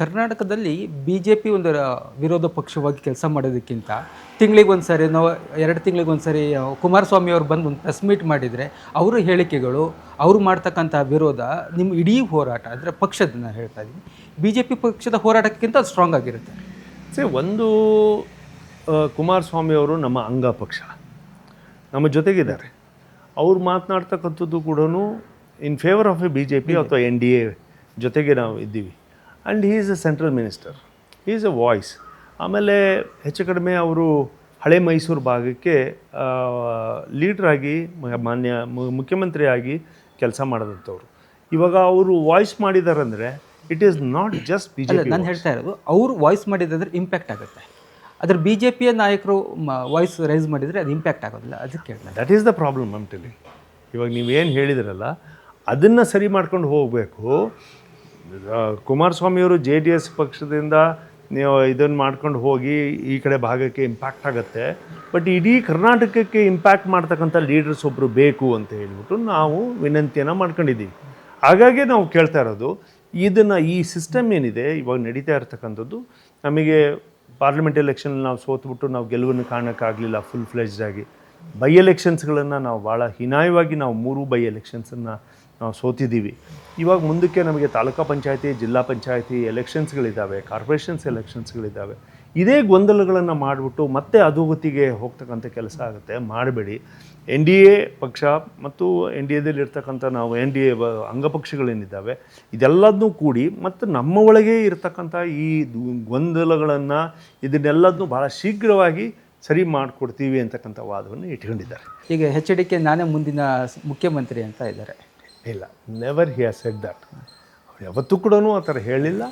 ಕರ್ನಾಟಕದಲ್ಲಿ B J P ಒಂದು ವಿರೋಧ ಪಕ್ಷವಾಗಿ ಕೆಲಸ ಮಾಡೋದಕ್ಕಿಂತ ತಿಂಗಳಿಗೆ ಒಂದು ಸಾರಿ ನಾವು ಎರಡು ತಿಂಗಳಿಗೆ ಒಂದು ಸಾರಿ ಕುಮಾರಸ್ವಾಮಿ ಅವ್ರು ಬಂದು ಒಂದು ಪ್ರೆಸ್ ಮೀಟ್ ಮಾಡಿದರೆ ಅವರ ಹೇಳಿಕೆಗಳು ಅವರು ಮಾಡ್ತಕ್ಕಂಥ ವಿರೋಧ ನಿಮ್ಮ ಇಡೀ ಹೋರಾಟ ಅಂದರೆ ಪಕ್ಷದ ನಾನು ಹೇಳ್ತಾ ಇದ್ದೀನಿ ಬಿ ಜೆ ಪಿ ಪಕ್ಷದ ಹೋರಾಟಕ್ಕಿಂತ ಅದು ಸ್ಟ್ರಾಂಗ್ ಆಗಿರುತ್ತೆ. ಸೇ ಒಂದು ಕುಮಾರಸ್ವಾಮಿ ಅವರು ನಮ್ಮ ಅಂಗ ಪಕ್ಷ ನಮ್ಮ ಜೊತೆಗಿದ್ದಾರೆ. ಅವ್ರು ಮಾತನಾಡ್ತಕ್ಕಂಥದ್ದು ಕೂಡ in favour of a B J P ಅಥವಾ ಎನ್ ಡಿ ಎ ಜೊತೆಗೆ ನಾವು ಇದ್ದೀವಿ. And he is a central minister he is a voice ಆಮೇಲೆ ಹೆಚ್ಚು ಕಡಿಮೆ ಅವರು ಹಳೆ ಮೈಸೂರು ಭಾಗಕ್ಕೆ ಲೀಡ್ರಾಗಿ ಮಾನ್ಯ ಮುಖ್ಯಮಂತ್ರಿಯಾಗಿ ಕೆಲಸ ಮಾಡಿದಂಥವ್ರು. ಇವಾಗ ಅವರು ವಾಯ್ಸ್ ಮಾಡಿದ್ದಾರೆ ಅಂದರೆ it is not just B J P ನಾನು ಹೇಳ್ತಾ ಇರೋದು ಅವರು ವಾಯ್ಸ್ ಮಾಡಿದ್ರೆ ಇಂಪ್ಯಾಕ್ಟ್ ಆಗುತ್ತೆ. ಅದ್ರ ಬಿ ಜೆ ಪಿಯ ನಾಯಕರು ವಾಯ್ಸ್ ರೈಸ್ ಮಾಡಿದರೆ ಅದು ಇಂಪ್ಯಾಕ್ಟ್ ಆಗೋದಿಲ್ಲ ಅದಕ್ಕೆ ದಟ್ ಈಸ್ ದ ಪ್ರಾಬ್ಲಮ್ ಅಂಟಲಿ ಇವಾಗ ನೀವೇನು ಹೇಳಿದಿರಲ್ಲ ಅದನ್ನು ಸರಿ ಮಾಡ್ಕೊಂಡು ಹೋಗಬೇಕು ಕುಮಾರಸ್ವಾಮಿಯವರು ಜೆ ಡಿ ಎಸ್ ಪಕ್ಷದಿಂದ ನೀವು ಇದನ್ನು ಮಾಡ್ಕೊಂಡು ಹೋಗಿ ಈ ಕಡೆ ಭಾಗಕ್ಕೆ ಇಂಪ್ಯಾಕ್ಟ್ ಆಗುತ್ತೆ. ಬಟ್ ಇಡೀ ಕರ್ನಾಟಕಕ್ಕೆ ಇಂಪ್ಯಾಕ್ಟ್ ಮಾಡ್ತಕ್ಕಂಥ ಲೀಡರ್ಸ್ ಒಬ್ಬರು ಬೇಕು ಅಂತ ಹೇಳಿಬಿಟ್ಟು ನಾವು ವಿನಂತಿಯನ್ನು ಮಾಡ್ಕೊಂಡಿದ್ದೀವಿ. ಹಾಗಾಗಿ ನಾವು ಕೇಳ್ತಾ ಇರೋದು, ಇದನ್ನು ಈ ಸಿಸ್ಟಮ್ ಏನಿದೆ, ಇವಾಗ ನಡೀತಾ ಇರ್ತಕ್ಕಂಥದ್ದು, ನಮಗೆ ಪಾರ್ಲಿಮೆಂಟ್ ಎಲೆಕ್ಷನ್ ನಾವು ಸೋತ್ಬಿಟ್ಟು ನಾವು ಗೆಲುವನ್ನು ಕಾಣೋಕ್ಕಾಗಲಿಲ್ಲ ಫುಲ್ ಫ್ಲೆಜ್ಡ್ ಆಗಿ. ಬೈ ಎಲೆಕ್ಷನ್ಸ್ಗಳನ್ನು ನಾವು ಭಾಳ ಹೀನಾಯವಾಗಿ ನಾವು ಮೂರು ಬೈ ಎಲೆಕ್ಷನ್ಸನ್ನು ನಾವು ಸೋತಿದ್ದೀವಿ. ಇವಾಗ ಮುಂದಕ್ಕೆ ನಮಗೆ ತಾಲೂಕಾ ಪಂಚಾಯತಿ, ಜಿಲ್ಲಾ ಪಂಚಾಯತಿ ಎಲೆಕ್ಷನ್ಸ್ಗಳಿದ್ದಾವೆ ಕಾರ್ಪೊರೇಷನ್ಸ್ ಎಲೆಕ್ಷನ್ಸ್ಗಳಿದ್ದಾವೆ ಇದೇ ಗೊಂದಲಗಳನ್ನು ಮಾಡಿಬಿಟ್ಟು ಮತ್ತೆ ಅಧೋಗತಿಗೆ ಹೋಗ್ತಕ್ಕಂಥ ಕೆಲಸ ಆಗುತ್ತೆ. ಮಾಡಬೇಡಿ. ಎನ್ ಡಿ ಎ ಪಕ್ಷ ಮತ್ತು ಎನ್ ಡಿ ಎದಲ್ಲಿ ಇರ್ತಕ್ಕಂಥ ನಾವು ಎನ್ ಡಿ ಎ ಅಂಗಪಕ್ಷಗಳೇನಿದ್ದಾವೆ ಇದೆಲ್ಲದನ್ನೂ ಕೂಡಿ ಮತ್ತು ನಮ್ಮ ಒಳಗೆ ಇರತಕ್ಕಂಥ ಈ ಗೊಂದಲಗಳನ್ನು ಇದನ್ನೆಲ್ಲದನ್ನೂ ಭಾಳ ಶೀಘ್ರವಾಗಿ ಸರಿ ಮಾಡಿಕೊಡ್ತೀವಿ ಅಂತಕ್ಕಂಥ ವಾದವನ್ನು ಇಟ್ಕೊಂಡಿದ್ದಾರೆ. ಈಗ ಹೆಚ್ ಡಿ ಕೆ ನಾನೇ ಮುಂದಿನ ಮುಖ್ಯಮಂತ್ರಿ ಅಂತ ಇದ್ದಾರೆ. ಇಲ್ಲ never he has said that ಅವ್ರು ಯಾವತ್ತೂ ಕೂಡ ಆ ಥರ ಹೇಳಿಲ್ಲ.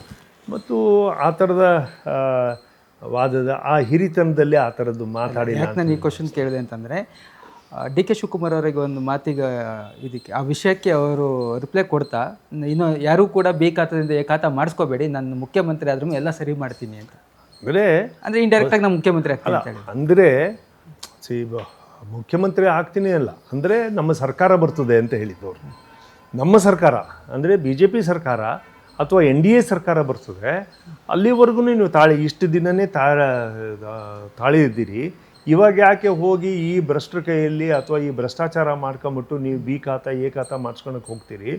ಮತ್ತು ಆ ಥರದ ವಾದದ ಆ ಹಿರಿತನದಲ್ಲಿ ಆ ಥರದ್ದು ಮಾತಾಡಿ ಯಾಕೆ ನಾನು ಈ ಕ್ವಶನ್ ಕೇಳಿದೆ ಅಂತಂದರೆ ಡಿ ಕೆ ಶಿವಕುಮಾರ್ ಅವರಿಗೆ ಒಂದು ಮಾತಿಗೆ ಇದಕ್ಕೆ ಆ ವಿಷಯಕ್ಕೆ ಅವರು ರಿಪ್ಲೈ ಕೊಡ್ತಾ ಇನ್ನು ಯಾರೂ ಕೂಡ ಬೇಕಾತದಿಂದ ಏಕಾತ ಎ ಖಾತಾ ಮಾಡಿಸ್ಕೋಬೇಡಿ ನಾನು ಮುಖ್ಯಮಂತ್ರಿ ಆದ್ರೂ ಎಲ್ಲ ಸರಿ ಮಾಡ್ತೀನಿ ಅಂತ. ಅಂದರೆ ಅಂದರೆ ಇಂಡೈರೆಕ್ಟಾಗಿ ನಾನು ಮುಖ್ಯಮಂತ್ರಿ ಆಗ್ತೀನಿ ಅಂದರೆ ಸಿ ಮುಖ್ಯಮಂತ್ರಿ ಆಗ್ತೀನಿ ಅಲ್ಲ ಅಂದರೆ ನಮ್ಮ ಸರ್ಕಾರ ಬರ್ತದೆ ಅಂತ ಹೇಳಿದ್ದವರು ನಮ್ಮ ಸರ್ಕಾರ, ಅಂದರೆ ಬಿ ಜೆ ಪಿ ಸರ್ಕಾರ ಅಥವಾ ಎನ್ ಡಿ ಎ ಸರ್ಕಾರ ಬರ್ತದೆ ಅಲ್ಲಿವರೆಗೂ ನೀವು ತಾಳಿ, ಇಷ್ಟು ದಿನನೇ ತಾಳ ತಾಳಿ ಇದ್ದೀರಿ. ಇವಾಗ ಯಾಕೆ ಹೋಗಿ ಈ ಭ್ರಷ್ಟರ ಕೈಯಲ್ಲಿ ಅಥವಾ ಈ ಭ್ರಷ್ಟಾಚಾರ ಮಾಡ್ಕೊಂಬಿಟ್ಟು ನೀವು ಬಿ ಖಾತ, ಎ ಖಾತ ಮಾಡಿಸ್ಕೊಳಕ್ಕೆ ಹೋಗ್ತೀರಿ?